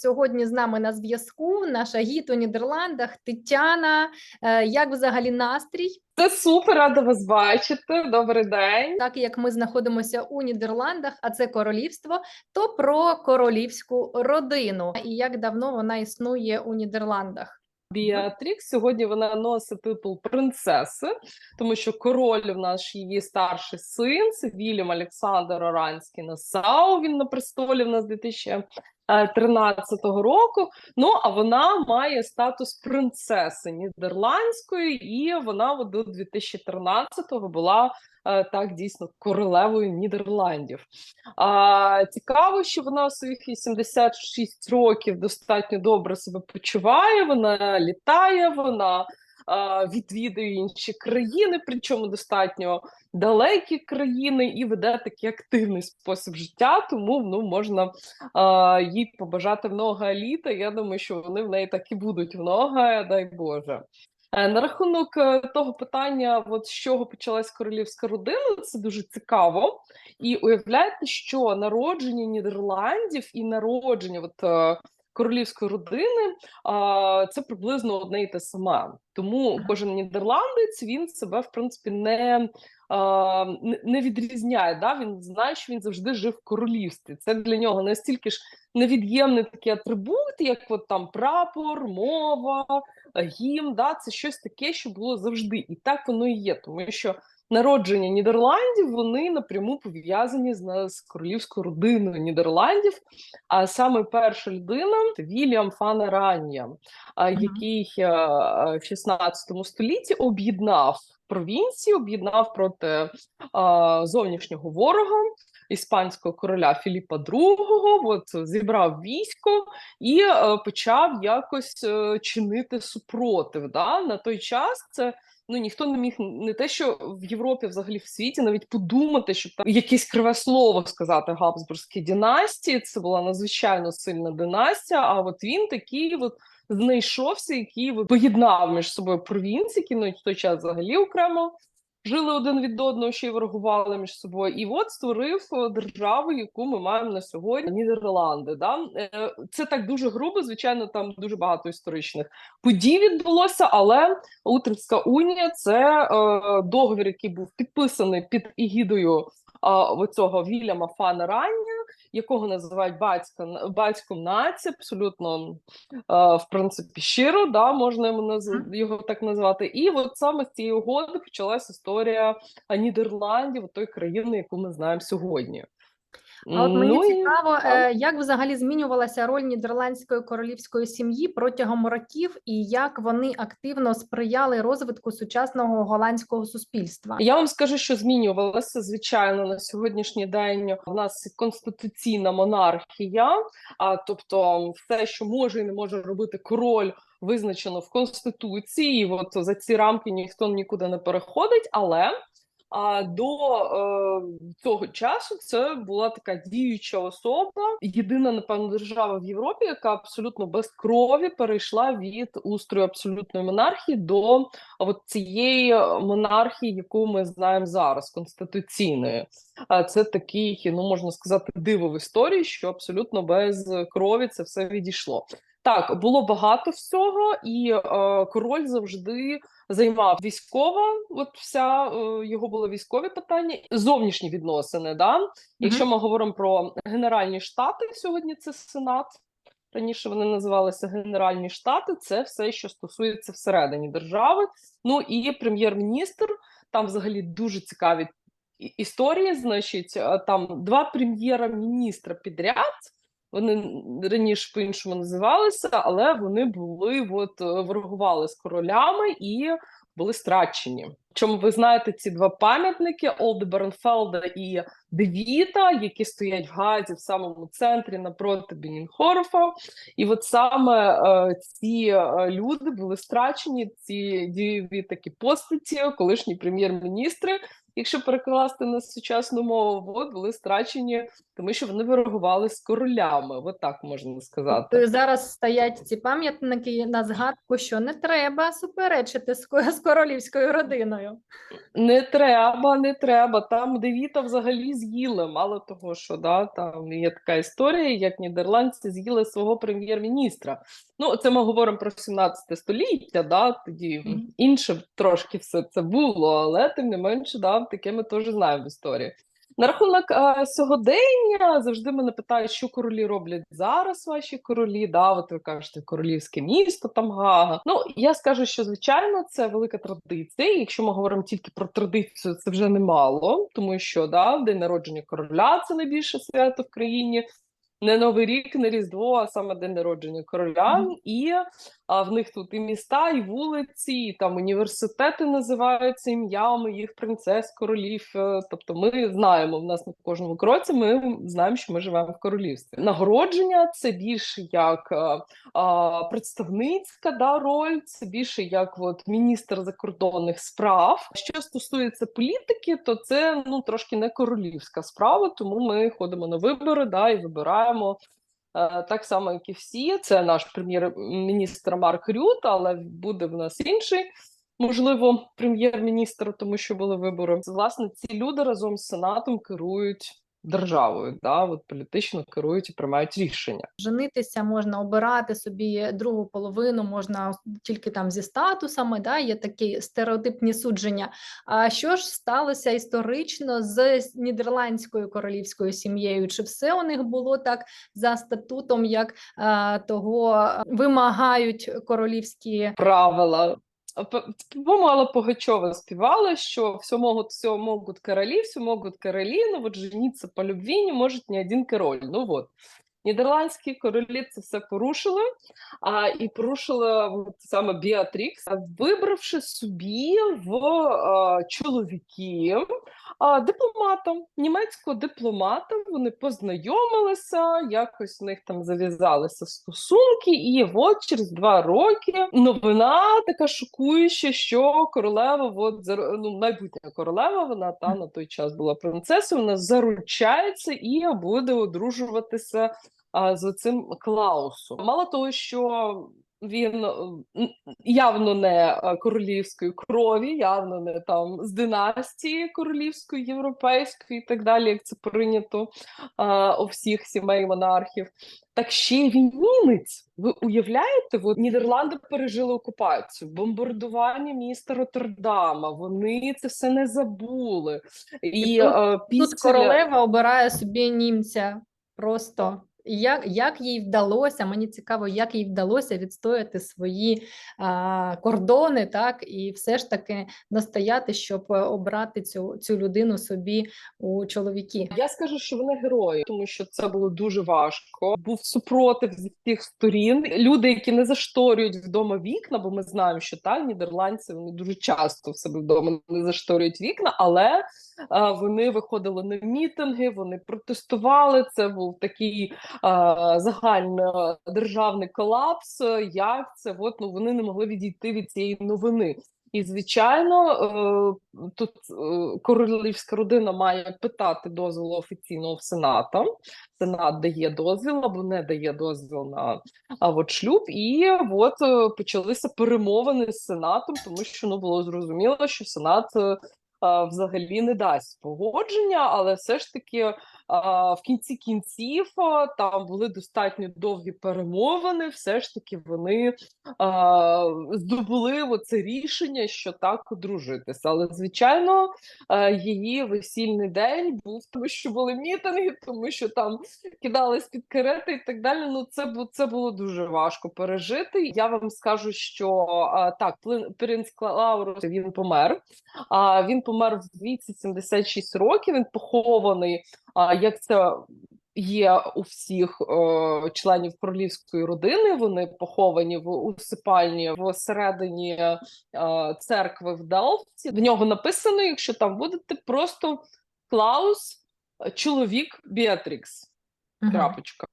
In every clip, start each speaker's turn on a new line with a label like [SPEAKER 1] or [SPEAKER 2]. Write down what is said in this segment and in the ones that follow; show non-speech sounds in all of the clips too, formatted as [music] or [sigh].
[SPEAKER 1] Сьогодні з нами на зв'язку наша гід у Нідерландах Тетяна. Е, Як взагалі настрій?
[SPEAKER 2] Це супер, рада вас бачити. Добрий день.
[SPEAKER 1] Так як ми знаходимося у Нідерландах, а це королівство, то про королівську родину і як давно вона існує у Нідерландах.
[SPEAKER 2] Біатрікс сьогодні вона носить титул принцеси, тому що король в нас її старший син, це Вільям Олександр Оранський Насау. Він на престолі в нас 2013 року. Ну а вона має статус принцеси нідерландської, і вона до 2013-го була е, так дійсно королевою Нідерландів. А, цікаво, що вона у своїх 86 років достатньо добре себе почуває. Вона літає, вона відвідує інші країни, причому достатньо далекі країни, і веде такий активний спосіб життя. Тому ну можна їй побажати много літа. Я думаю, що вони в неї так і будуть много, дай Боже. Е, На рахунок е, того питання, от з чого почалась королівська родина, це дуже цікаво. І уявляєте, що народження Нідерландів і народження от, е, королівської родини а, це приблизно одне і те саме. Тому кожен нідерландець він себе в принципі не, не, відрізняє. Да? Він знає, що він завжди жив в королівстві. Це для нього настільки ж невід'ємний такий атрибут, як от там прапор, мова, гімн. Да? Це щось таке, що було завжди, і так воно і є, тому що народження Нідерландів вони напряму пов'язані з, з королівською родиною Нідерландів. А саме перша людина це Вільям Фан Ранія, який е, в 16 столітті об'єднав провінції, об'єднав проти е, зовнішнього ворога. Іспанського короля Філіпа II, от зібрав військо і е, почав якось е, чинити супротив. Да? На той час це ну ніхто не міг не те, що в Європі, взагалі в світі, навіть подумати, щоб там якесь криве слово сказати Габсбурзькій династії. Це була надзвичайно сильна династія. А от він такий от знайшовся, який от поєднав між собою провінції, які ну, в той час взагалі окремо. Жили один від одного, ще й ворогували між собою, і от створив е, державу, яку ми маємо на сьогодні Нідерланди. Да? Е, Це так дуже грубо. Звичайно, там дуже багато історичних подій відбулося, але Утрівська унія це е, договір, який був підписаний під егідою оцього Вільяма Фана Рання, якого називають батько, батьком нації, абсолютно в принципі щиро, да, можна його так назвати. І от саме з цієї угоди почалась історія Нідерландів, тої країни, яку ми знаємо сьогодні.
[SPEAKER 1] А от мені
[SPEAKER 2] Ну,
[SPEAKER 1] цікаво, е, як взагалі змінювалася роль нідерландської королівської сім'ї протягом років, і як вони активно сприяли розвитку сучасного голландського суспільства.
[SPEAKER 2] Я вам скажу, що змінювалося звичайно на сьогоднішній день. У нас конституційна монархія, а тобто все, що може і не може робити король, визначено в конституції. І От за ці рамки ніхто нікуди не переходить, але. А до е, цього часу це була така діюча особа, єдина, напевно, держава в Європі, яка абсолютно без крові перейшла від устрою абсолютної монархії до от цієї монархії, яку ми знаємо зараз, конституційної. А це такий, ну можна сказати, диво в історії, що абсолютно без крові це все відійшло. Так, було багато всього, і е, король завжди займав військова. От вся е, його були військові питання, зовнішні відносини. Да? Якщо ми говоримо про генеральні штати, сьогодні це сенат. Раніше вони називалися Генеральні Штати. Це все, що стосується всередині держави. Ну і прем'єр-міністр. Там взагалі дуже цікаві історії. Значить, е, там два прем'єра-міністра підряд. Вони раніше по-іншому називалися, але вони були от е, ворогували з королями і були страчені. Чому ви знаєте ці два пам'ятники Олде Бернфелда і Девіта, які стоять в Газі в самому центрі напроти Бенінхорфа. І от саме е, ці е, люди були страчені, ці дієві такі постаті, колишні прем'єр-міністри, якщо перекласти на сучасну мову, от були страчені, тому що вони ворогували з королями. От так можна сказати.
[SPEAKER 1] Тобто зараз стоять ці пам'ятники на згадку, що не треба суперечити з королівською родиною. Родиною.
[SPEAKER 2] Не треба, не треба. Там Девіта взагалі з'їли. Мало того, що да, там є така історія, як нідерландці з'їли свого прем'єр-міністра. Ну, це ми говоримо про 17 століття, да, тоді
[SPEAKER 1] Мгм.
[SPEAKER 2] інше трошки все це було, але тим не менше, да, таке ми теж знаємо в історії. На рахунок е, сьогодення завжди мене питають, що королі роблять зараз, ваші королі. Да, от ви кажете, королівське місто там Гага. Ну я скажу, що звичайно це велика традиція. Якщо ми говоримо тільки про традицію, це вже немало, тому що да, день народження короля це найбільше свято в країні. Не Новий рік, не Різдво, а саме день народження короля.
[SPEAKER 1] Мгм.
[SPEAKER 2] І а, в них тут і міста, і вулиці, і там університети називаються ім'ями їх принцес, королів. Е, Тобто ми знаємо, в нас на кожному кроці ми знаємо, що ми живемо в королівстві. Нагородження це більше як е, а, представницька да, роль, це більше як от, міністр закордонних справ. Що стосується політики, то це ну трошки не королівська справа, тому ми ходимо на вибори да, і вибираємо. Е, Так само, як і всі, це наш прем'єр-міністр Марк Рют, але буде в нас інший, можливо, прем'єр-міністр, тому що були вибори. Власне, ці люди разом з сенатом керують державою, да, от політично керують і приймають рішення.
[SPEAKER 1] Женитися можна обирати собі другу половину, можна тільки там зі статусами, да, є такі стереотипні судження. А що ж сталося історично з нідерландською королівською сім'єю? Чи все у них було так за статутом, як а, того вимагають королівські
[SPEAKER 2] правила. П- По-моєму, Алла Пугачова співала, що все могут, все могут короли, все могут короли, но вот жениться по любви не может ни один король. Ну вот. Нідерландські королі це все порушили, а і порушила от саме Біатрікс, вибравши собі в а, чоловіки а, дипломата, німецького дипломата. Вони познайомилися, якось у них там зав'язалися стосунки, і от через два роки новина така шокуюча, що королева, от ну, майбутня королева, вона та на той час була принцесою, вона заручається і буде одружуватися з цим Клаусом. Мало того, що він е, явно не е, королівської крові, явно не там з династії королівської, європейської і так далі, як це прийнято а, у всіх сімей монархів. Так ще й він німець. Ви уявляєте? От Нідерланди пережили окупацію, бомбардування міста Роттердама. Вони це все не забули. І,
[SPEAKER 1] тут-
[SPEAKER 2] е,
[SPEAKER 1] тут королева обирає собі німця просто. Як, як їй вдалося, мені цікаво, як їй вдалося відстояти свої а, кордони, так, і все ж таки настояти, щоб е, обрати цю, цю людину собі у чоловіки.
[SPEAKER 2] Я скажу, що вони герої, тому що це було дуже важко. Був супротив з всіх сторін. Люди, які не зашторюють вдома вікна, бо ми знаємо, що так нідерландці вони дуже часто в себе вдома не зашторюють вікна, але вони виходили на мітинги, вони протестували. Це був такий загальнодержавний колапс. Як це от, ну, вони не могли відійти від цієї новини. І звичайно, е, тут е, королівська родина має питати дозволу офіційного в Сената. Сенат дає дозвіл або не дає дозвіл на от шлюб, і от е, почалися перемовини з Сенатом, тому що ну було зрозуміло, що Сенат взагалі не дасть погодження, але все ж таки в кінці кінців там були достатньо довгі перемовини. Все ж таки вони здобули оце рішення, що так одружитися. Але звичайно, її весільний день був, тому що були мітинги, тому що там кидались під карети і так далі. Ну це це було дуже важко пережити. Я вам скажу, що так, принц Клаурус він помер. А він помер в віці 76 років. Він похований. А як це є у всіх е, членів королівської родини? Вони поховані в усипальні всередині е, церкви в Делфті. В нього написано, якщо там будете, просто Клаус, чоловік Біатрікс. Крапочка.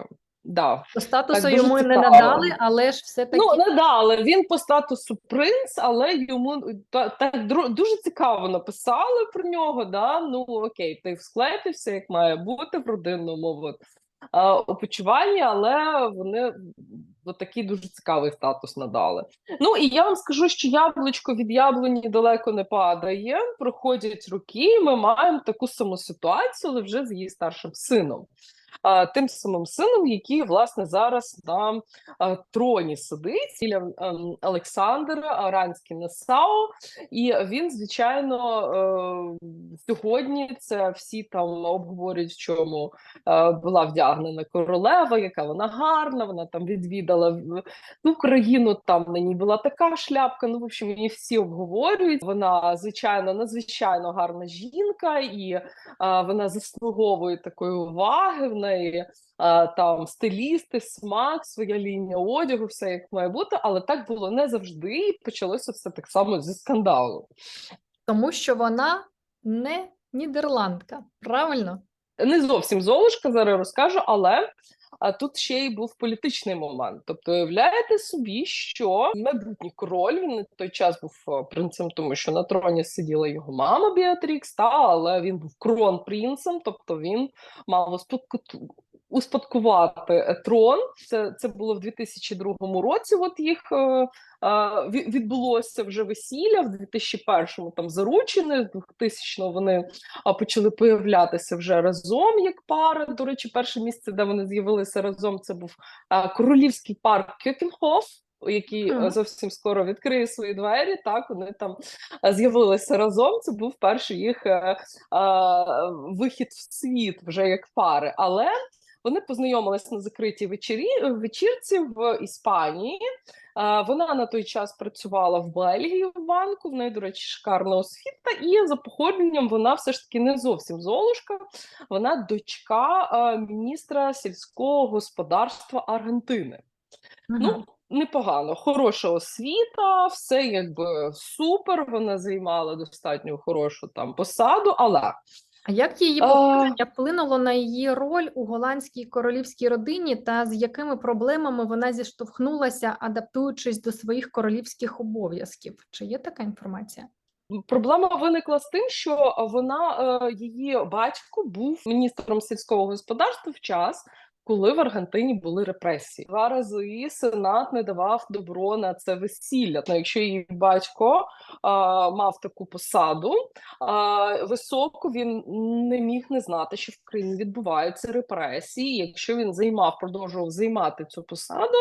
[SPEAKER 2] Да.
[SPEAKER 1] По статусу
[SPEAKER 2] дуже
[SPEAKER 1] йому не надали, але ж все таки
[SPEAKER 2] Ну, не дали. Він по статусу принц, але йому та, так дру- дуже цікаво написали про нього. Да? Ну окей, ти всклепився, як має бути в родинному от, опочиванні, але вони от такий дуже цікавий статус надали. Ну і я вам скажу, що яблучко від яблуні далеко не падає. Проходять роки, і ми маємо таку саму ситуацію, але вже з її старшим сином. Тим самим сином, який власне зараз на троні сидить біля ем, Олександра Аранський Насау, і він, звичайно, е, сьогодні це всі там обговорюють, в чому е, була вдягнена королева, яка вона гарна. Вона там відвідала в- Україну. Там на ній була така шляпка. Ну, в общем, її всі обговорюють. Вона звичайно надзвичайно гарна жінка, і е, вона заслуговує такої уваги. В неї а, там стилісти, смак, своя лінія одягу, все як має бути. Але так було не завжди, і почалося все так само зі скандалу.
[SPEAKER 1] Тому що вона не нідерландка, правильно?
[SPEAKER 2] Не зовсім Золушка, зараз розкажу, але а, тут ще й був політичний момент. Тобто, уявляєте собі, що майбутній король він на той час був принцем, тому що на троні сиділа його мама Біатрікс, та але він був крон-принцем, тобто він мав успадку- успадкувати е, трон. Це, це було в 2002 році. От їх е, е, відбулося вже весілля в 2001-му там заручені, з 2000-го вони почали появлятися вже разом як пара. До речі, перше місце, де вони з'явилися разом, це був а, королівський парк Кьокенхоф. Який е, зовсім скоро відкриє свої двері, так вони там е, з'явилися разом. Це був перший їх е, е, вихід в світ вже як пари. Але вони познайомилися на закритій вечері, вечірці в Іспанії. Е, Вона на той час працювала в Бельгії в банку. В неї, до речі, шикарна освіта, і за походженням вона все ж таки не зовсім золушка. Вона дочка е, міністра сільського господарства Аргентини. Ну, непогано, хороша освіта, все якби супер. Вона займала достатньо хорошу там посаду, але
[SPEAKER 1] А як її походження вплинуло на її роль у голландській королівській родині та з якими проблемами вона зіштовхнулася, адаптуючись до своїх королівських обов'язків? Чи є така інформація?
[SPEAKER 2] Проблема виникла з тим, що вона е, її батько був міністром сільського господарства в час. Коли в Аргентині були репресії, два рази сенат не давав добро на це весілля. Ну, якщо її батько а, мав таку посаду а, високу, він не міг не знати, що в країні відбуваються репресії. Якщо він займав, продовжував займати цю посаду,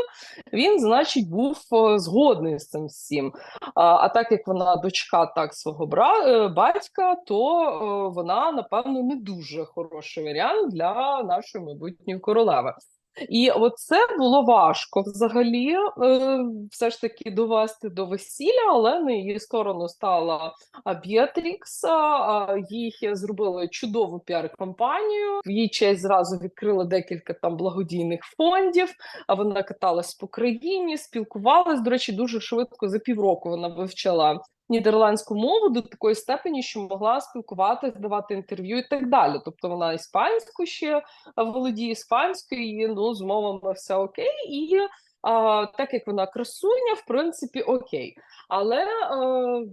[SPEAKER 2] він, значить, був е, згодний з цим всім. А, а так як вона дочка так свого бра... е, батька, то е, вона напевно не дуже хороший варіант для нашої майбутньої королеви. І от це було важко взагалі, е, все ж таки довести до весілля, але на її сторону стала Біатрікс. Їй зробили чудову піар-кампанію. В її честь зразу відкрили декілька там благодійних фондів. А вона каталась по країні, спілкувалась. До речі, дуже швидко за півроку вона вивчила нідерландську мову до такої степені, що могла спілкуватися, давати інтерв'ю і так далі. Тобто вона іспанську ще володіє іспанською, і ну з мовами все окей. І а, так як вона красуня, в принципі, окей. Але е,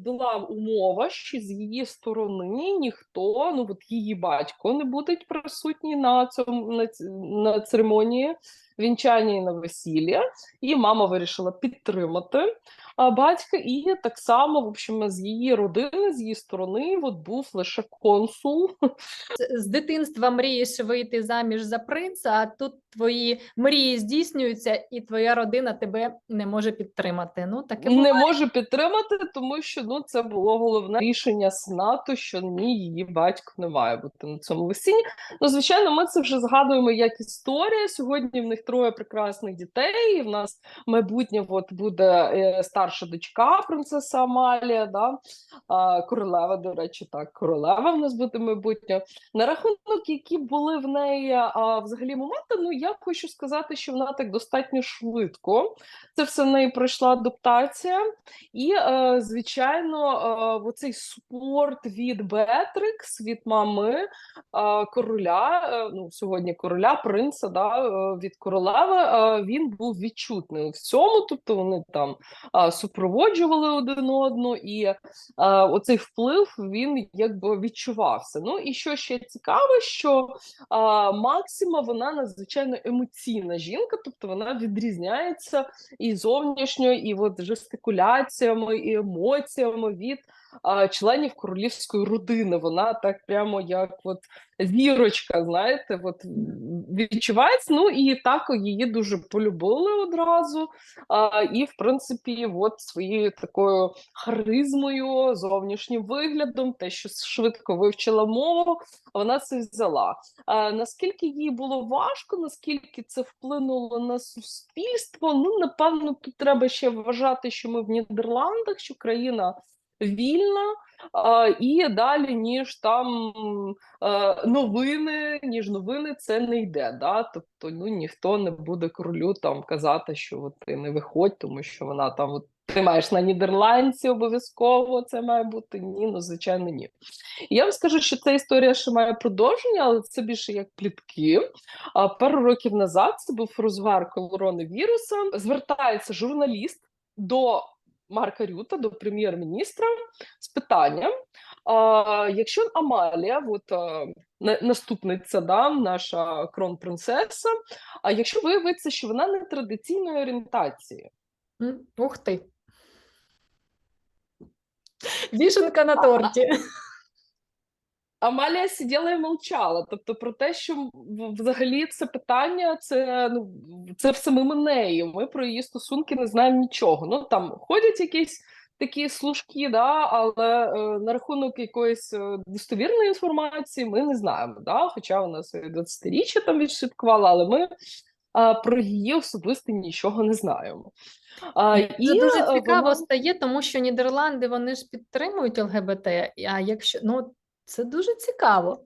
[SPEAKER 2] була умова, що з її сторони ніхто, ну от її батько не буде присутній на цьому на, на церемонії вінчання і на весілля. І мама вирішила підтримати а, батька, і так само, в общем, з її родини, з її сторони, от був лише консул.
[SPEAKER 1] З- дитинства мрієш вийти заміж за принца, а тут твої мрії здійснюються, і твоя родина тебе не може підтримати. Ну таке
[SPEAKER 2] не може підтримати, тому що ну це було головне рішення сенату, що ні, її батько не має бути на цьому весінні. Ну, звичайно, ми це вже згадуємо як історія. Сьогодні в них троє прекрасних дітей. І в нас майбутнє от буде е, старша дочка, принцеса Амалія, да? а, королева, до речі, так, королева в нас буде майбутнє. На рахунок, які були в неї а, взагалі моменти, ну я хочу сказати, що вона так достатньо швидко. Це все в неї пройшла адаптація. І, е, звичайно, е, оцей спорт від Бетрикс, від мами е, короля, ну сьогодні короля, принца, да, від королеви, він був відчутний в цьому, тобто вони там супроводжували один одну, і е, оцей вплив він якби відчувався. Ну і що ще цікаво, що е, Максима вона надзвичайно емоційна жінка, тобто вона відрізняється і зовнішньо, і от жестикуляціями, і емоціями від членів королівської родини. Вона так прямо як от зірочка, знаєте, от відчувається. Ну і так її дуже полюбили одразу. І, в принципі, от своєю такою харизмою, зовнішнім виглядом, те, що швидко вивчила мову, вона це взяла. Наскільки їй було важко, наскільки це вплинуло на суспільство? Ну, напевно, тут треба ще вважати, що ми в Нідерландах, що країна вільна. І далі, ніж там е, новини, ніж новини, це не йде. Да? Тобто ну, ніхто не буде королю там казати, що от ти не виходь, тому що вона там от, ти маєш на Нідерландці обов'язково це має бути. Ні, ну звичайно, ні. Я вам скажу, що ця історія ще має продовження, але це більше як плітки. А пару років назад це був розгар коронавіруса. Звертається журналіст до Марка Рюта до прем'єр-міністра з питанням: а, якщо Амалія, от а, наступниця, да, наша кронпринцеса, а якщо виявиться, що вона не традиційної орієнтації,
[SPEAKER 1] ух ти. Вішенка на торті.
[SPEAKER 2] Амалія сиділа і мовчала. Тобто, про те, що взагалі це питання, це ну це в самому неї. Ми про її стосунки не знаємо нічого. Ну там ходять якісь такі служки, да, але е, на рахунок якоїсь е, достовірної інформації ми не знаємо. Да? Хоча вона своє 20-річчя там відшиткувала, але ми е, про її особисто нічого не знаємо.
[SPEAKER 1] А, Це і дуже цікаво вона... стає, тому що Нідерланди вони ж підтримують ЛГБТ. А якщо ну це дуже цікаво.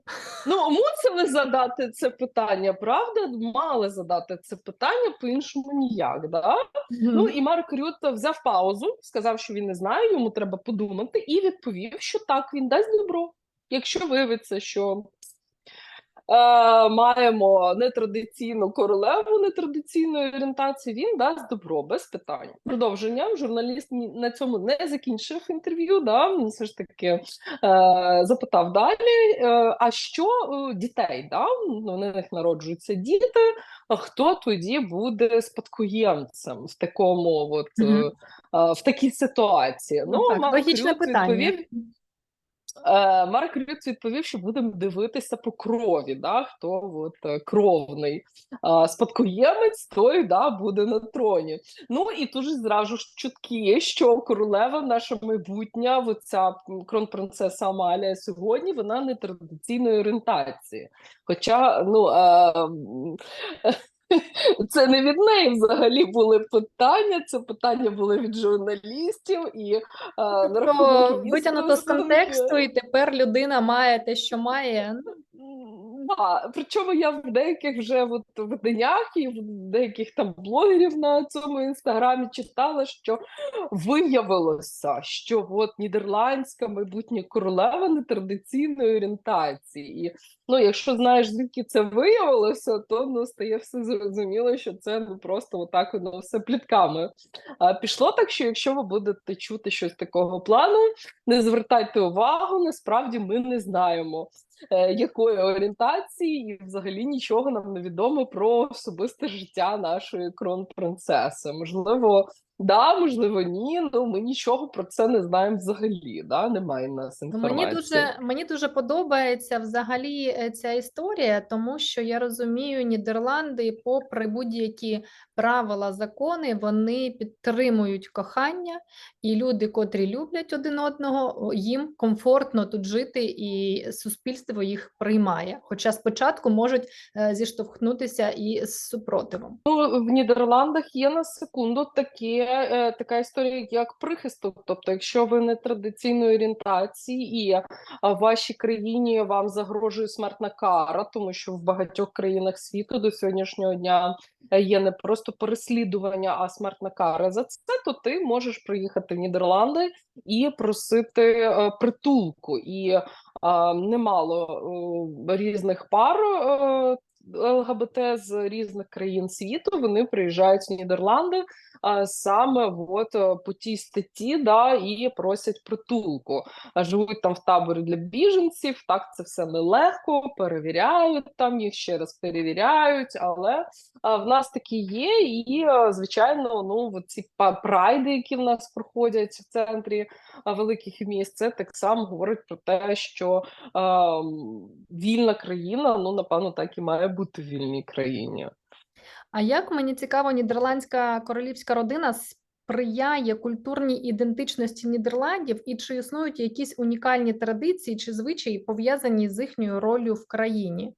[SPEAKER 2] Ну, мусили задати це питання, правда? Мали задати це питання по-іншому ніяк. Да? Mm -hmm. Ну і Марк Рют взяв паузу, сказав, що він не знає, йому треба подумати, і відповів, що так, він дасть добро. Якщо виявиться, що маємо нетрадиційну королеву нетрадиційної орієнтації, він дасть добро без питань. Продовження журналіст на цьому не закінчив інтерв'ю. Да, він все ж таки е, запитав далі. Е, а що е, дітей? Да? Ну, на них народжуються діти. А хто тоді буде спадкоємцем в такому, от mm -hmm. е, в такій ситуації?
[SPEAKER 1] Ну, ну так, логічне питання. Відповів,
[SPEAKER 2] Е, Марк Рют відповів, що будемо дивитися по крові, да, хто от, е, кровний спадкоємець, той да, буде на троні. Ну і тут же зразу ж чутки, що королева, наша майбутня, оця кронпринцеса Амалія сьогодні, вона не традиційної орієнтації. Хоча, ну. Е [laughs] це не від неї взагалі були питання. Це питання були від журналістів і а,
[SPEAKER 1] тобто витягнуто з контексту, і тепер людина має те, що має.
[SPEAKER 2] Да, причому я в деяких вже от виданнях і в деяких там блогерів на цьому інстаграмі читала, що виявилося, що от нідерландська майбутня королева нетрадиційної орієнтації. І ну, якщо знаєш, звідки це виявилося, то ну стає все зрозуміло, що це ну просто отак воно все плітками. А пішло так, що якщо ви будете чути щось такого плану, не звертайте увагу, насправді ми не знаємо. Е, якої орієнтації, і взагалі нічого нам не відомо про особисте життя нашої кронпринцеси. Можливо, да, можливо, ні. Ну ми нічого про це не знаємо взагалі. Да? Немає в нас інформації.
[SPEAKER 1] Мені дуже мені дуже подобається взагалі е, ця історія, тому що я розумію, Нідерланди, попри будь-які правила, закони, вони підтримують кохання, і люди, котрі люблять один одного, їм комфортно тут жити, і суспільство їх приймає. Хоча спочатку можуть е, зіштовхнутися і з супротивом.
[SPEAKER 2] Ну, в Нідерландах є на секунду такі е, така історія, як прихисток. Тобто, якщо ви не традиційної орієнтації, і в вашій країні вам загрожує смертна кара, тому що в багатьох країнах світу до сьогоднішнього дня е, є не просто переслідування, а смертна кара за це, то ти можеш приїхати в Нідерланди і просити е, притулку. І е, немало е, різних пар. Е, ЛГБТ з різних країн світу вони приїжджають в Нідерланди саме от е, по тій статті, да, і просять притулку. Живуть там в таборі для біженців. Так це все нелегко, перевіряють там їх ще раз перевіряють. Але в нас такі є, і е, звичайно, ну ці прайди, які в нас проходять в центрі великих міст, це так само говорить про те, що м, вільна країна, ну напевно, так і має бути в вільній країні.
[SPEAKER 1] А як мені цікаво, нідерландська королівська родина сприяє культурній ідентичності Нідерландів, і чи існують якісь унікальні традиції чи звичаї пов'язані з їхньою ролью в країні?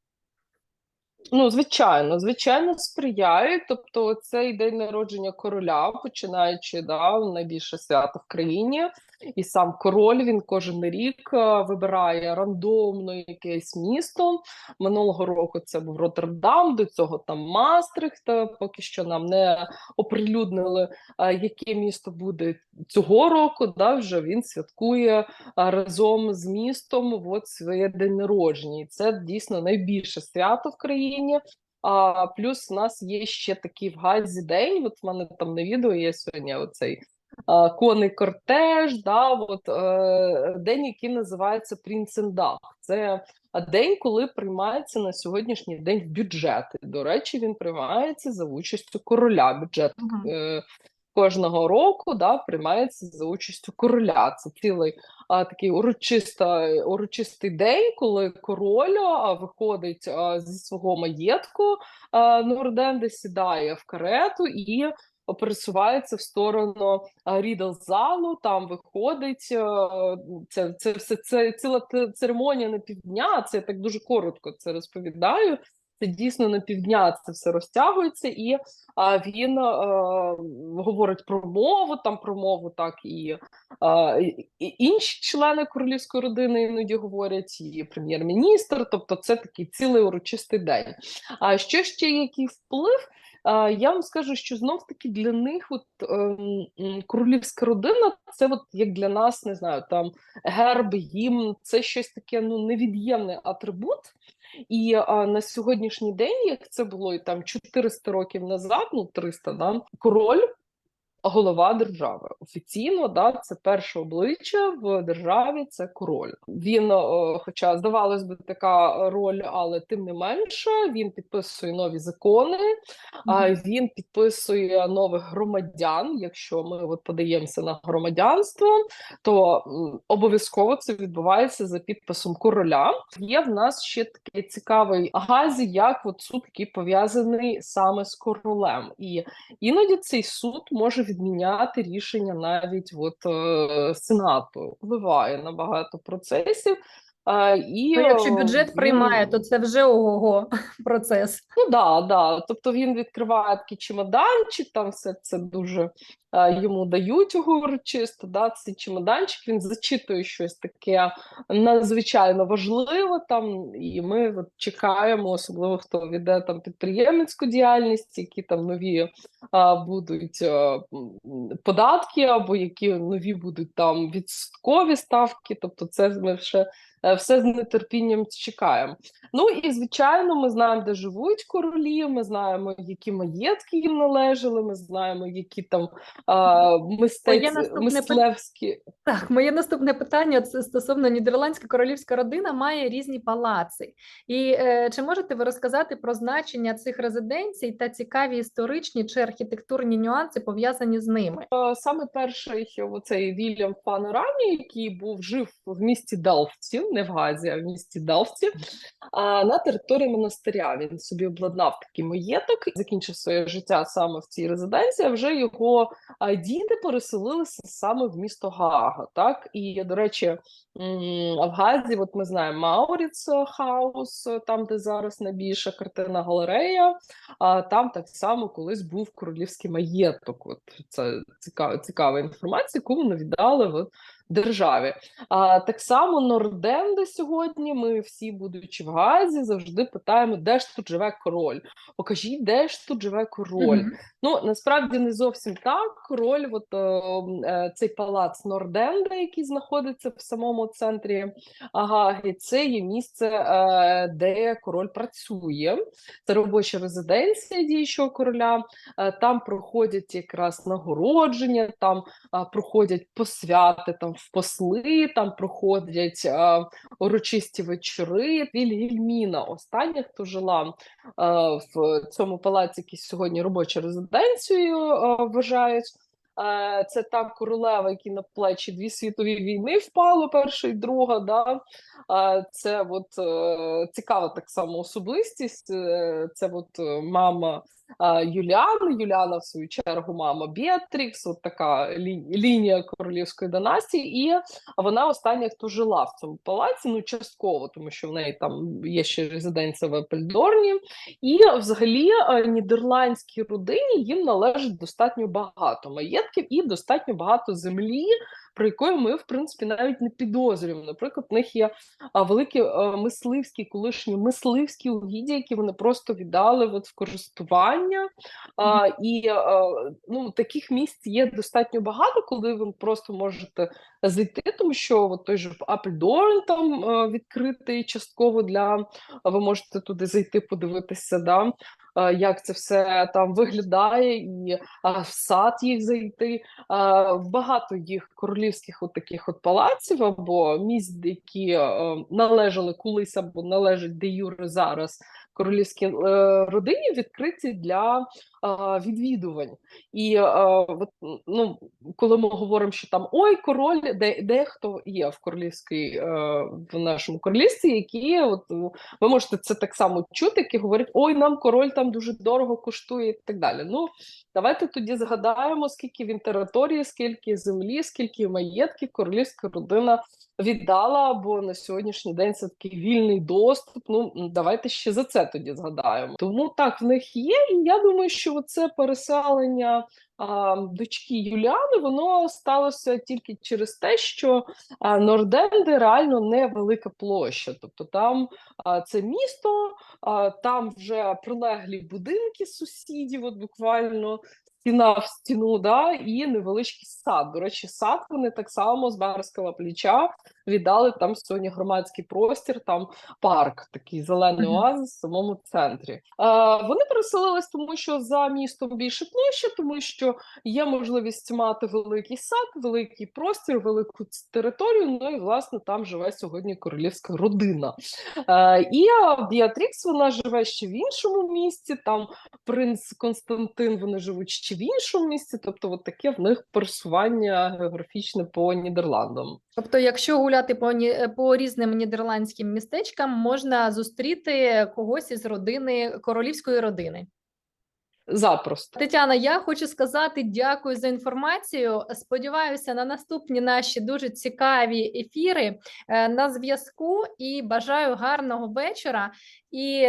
[SPEAKER 2] Ну, звичайно, звичайно, сприяють. Тобто, цей день народження короля, починаючи да, найбільше свято в країні, і сам король він кожен рік е, вибирає рандомно якесь місто. Минулого року це був Роттердам, до цього там Мастрихт. е, Поки що нам не оприлюднили, е, яке місто буде цього року. Да, вже він святкує разом з містом от своє день народження. І це дійсно найбільше свято в країні. А плюс у нас є ще такий в Газі день. От в мене там на відео є сьогодні оцей конний кортеж, да, от, е, день, який називається Принцендах. Це день, коли приймається на сьогоднішній день бюджет. До речі, він приймається за участю короля. Бюджет е, кожного року да, приймається за участю короля. Це цілий а, такий урочиста, урочистий день, коли король а, виходить а, зі свого маєтку а, Норденде, сідає в карету і пересувається в сторону а, рідл-залу, там виходить. Це, це все це ціла церемонія на півдня. Це я так дуже коротко це розповідаю. Це дійсно на півдня це все розтягується, і а, він е, говорить про мову, там про мову так і, е, і інші члени королівської родини іноді говорять, і прем'єр-міністр. Тобто, це такий цілий урочистий день. А що ще який вплив? Я вам скажу, що знов таки для них, от ем, королівська родина, це от як для нас, не знаю, там герб, гімн, це щось таке ну невід'ємний атрибут. І а, на сьогоднішній день, як це було і там 400 років назад, ну 300, да, король голова держави. Офіційно, да, це перше обличчя в державі, це король. Він, е, хоча здавалось би, така роль, але тим не менше, він підписує нові закони, а він підписує нових громадян. Якщо ми от подаємося на громадянство, то обов'язково це відбувається за підписом короля. Є в нас ще такий цікавий газі, як от суд, який пов'язаний саме з королем, і іноді цей суд може відміняти рішення навіть от е, сенату, впливає на багато процесів. Е, і
[SPEAKER 1] Ну, якщо
[SPEAKER 2] е,
[SPEAKER 1] бюджет
[SPEAKER 2] він-
[SPEAKER 1] приймає, то це вже ого-го [laughs] процес.
[SPEAKER 2] Ну да, да. Тобто він відкриває такий чемоданчик, там все це дуже е, йому дають урочисто. Да, цей чемоданчик він зачитує щось таке надзвичайно важливе там, і ми от чекаємо, особливо хто веде там підприємницьку діяльність, які там нові а, будуть м, податки, або які нові будуть там відсоткові ставки. Тобто, це ми ще все з нетерпінням чекаємо. Ну і звичайно, ми знаємо, де живуть королі. Ми знаємо, які маєтки їм належали. Ми знаємо, які там а, мистець, мистлевські.
[SPEAKER 1] Так, моє наступне питання це стосовно Нідерландська королівська родина має різні палаци. І е, чи можете ви розказати про значення цих резиденцій та цікаві історичні чи архітектурні нюанси пов'язані з ними?
[SPEAKER 2] Е, Саме перший оцей Вільям Панорамі, який був жив в місті Делфті, не в Газі, а в місті Делфті, а на території монастиря. Він собі обладнав такий маєток, закінчив своє життя саме в цій резиденції. А вже його діти переселилися саме в місто Гаага. Так і до речі, в Газі, от ми знаємо Мауріц Хаус, там де зараз найбільша картина галерея. А там так само колись був королівський маєток. От це цікава, цікава інформація, яку вони віддали от, державі. А так само Норденде сьогодні. Ми всі, будучи в Газі, завжди питаємо, де ж тут живе король. Покажіть, де ж тут живе король.
[SPEAKER 1] Мгм.
[SPEAKER 2] Ну насправді не зовсім так. Король, от е, е, цей палац Норденда, який знаходиться в самому центрі Агаги, це є місце, е, де король працює. Це робоча резиденція діючого короля. Е, Там проходять якраз нагородження, там проходять посвяти там в посли, там проходять а, урочисті вечори. Вільгельміна, остання, хто жила а, в цьому палаці, який сьогодні робочою резиденцією а, вважають. Це та королева, які на плечі дві світові війни впало, перша і друга. Да? Це от е, цікава так само особистість. Е, Це от е, мама Юліани. Юліана, в свою чергу, мама Біатрікс, от така лі- лінія королівської династії. І вона остання, хто жила в цьому палаці, ну частково, тому що в неї там є ще резиденція в Епельдорні. І взагалі е, нідерландській родині їм належить достатньо багато маєтків і достатньо багато землі, про якої ми, в принципі, навіть не підозрюємо. Наприклад, в них є великі мисливські, колишні мисливські угіддя, які вони просто віддали от, в користування. А, і ну, таких місць є достатньо багато, коли ви просто можете зайти, тому що от той же Апельдорн там відкритий частково для ви можете туди зайти, подивитися, да, як це все там виглядає, і е, в сад їх зайти. Е, Багато їх королівських от таких от палаців або місць, які е, належали колись або належать де юре зараз королівській е, родині, відкриті для відвідувань. І от, ну, коли ми говоримо, що там ой, король, де дехто є в королівській е, в нашому королівстві, які от ну, ви можете це так само чути, які говорять, ой, нам король там дуже дорого коштує і так далі. Ну давайте тоді згадаємо, скільки він території, скільки землі, скільки маєтків королівська родина віддала, бо на сьогоднішній день це такий вільний доступ. Ну давайте ще за це тоді згадаємо. Тому так в них є, і я думаю, що це переселення. Дочки Юліани, воно сталося тільки через те, що Норденди реально невелика площа. Тобто там це місто, там вже прилеглі будинки сусідів, от буквально стіна в стіну, да, і невеличкий сад. До речі, сад вони так само з Барського плеча віддали там сьогодні громадський простір, там парк, такий зелений оазис в самому центрі. Е, вони переселились, тому що за містом більше площа, тому що є можливість мати великий сад, великий простір, велику територію. Ну і власне там живе сьогодні королівська родина. Е, і Біатрікс вона живе ще в іншому місці. Там принц Константин вони живуть ще в іншому місці. Тобто, от таке в них пересування географічне по Нідерландам.
[SPEAKER 1] Тобто, якщо гуляти по, по різним нідерландським містечкам, можна зустріти когось із родини королівської родини.
[SPEAKER 2] Запросто.
[SPEAKER 1] Тетяна, я хочу сказати дякую за інформацію. Сподіваюся на наступні наші дуже цікаві ефіри е, на зв'язку і бажаю гарного вечора. І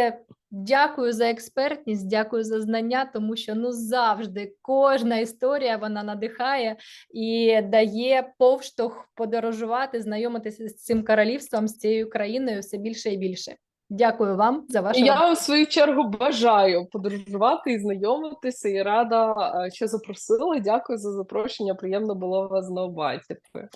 [SPEAKER 1] дякую за експертність, дякую за знання, тому що ну завжди кожна історія вона надихає і дає повштовх подорожувати, знайомитися з цим королівством, з цією країною все більше і більше. Дякую вам за вашу
[SPEAKER 2] Я у свою чергу бажаю подорожувати і знайомитися, і рада, е, що запросили. Дякую за запрошення. Приємно було вас знову бачити.